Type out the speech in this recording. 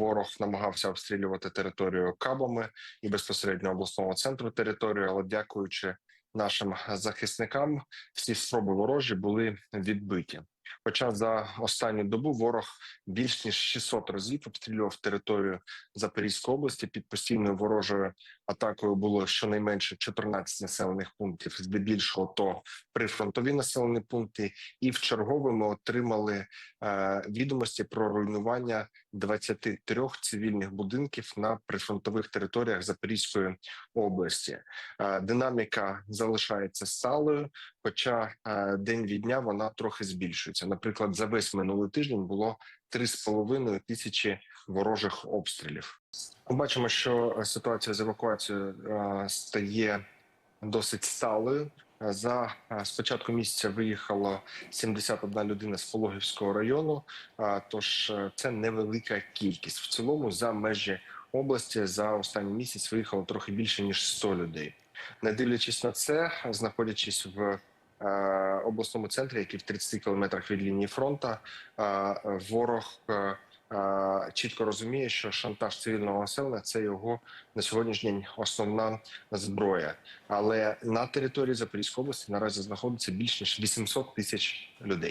Ворог намагався обстрілювати територію кабами і безпосередньо обласного центру території, але дякуючи нашим захисникам, всі спроби ворожі були відбиті. Хоча за останню добу ворог більш ніж 600 разів обстрілював територію Запорізької області під постійною ворожою атакою було щонайменше 14 населених пунктів, здебільшого то прифронтові населені пункти, і в чергове ми отримали е, відомості про руйнування 23 цивільних будинків на прифронтових територіях Запорізької області. Е, динаміка залишається сталою, хоча е, день від дня вона трохи збільшується. Наприклад, за весь минулий тиждень було 3,5 тисячі ворожих обстрілів. Ми бачимо, що е, ситуація з евакуацією е, стає досить сталою. Е, За е, з початку місяця виїхало 71 людина з Пологівського району. Тож це невелика кількість. В цілому за межі області за останній місяць виїхало трохи більше ніж 100 людей. Не дивлячись на це, знаходячись в обласному центрі, який в 30 кілометрах від лінії фронту, е, ворог. е, е, Чітко розуміє, що шантаж цивільного населення це його на сьогоднішній день основна зброя. Але на території Запорізької області наразі знаходиться більш ніж 800 тисяч людей.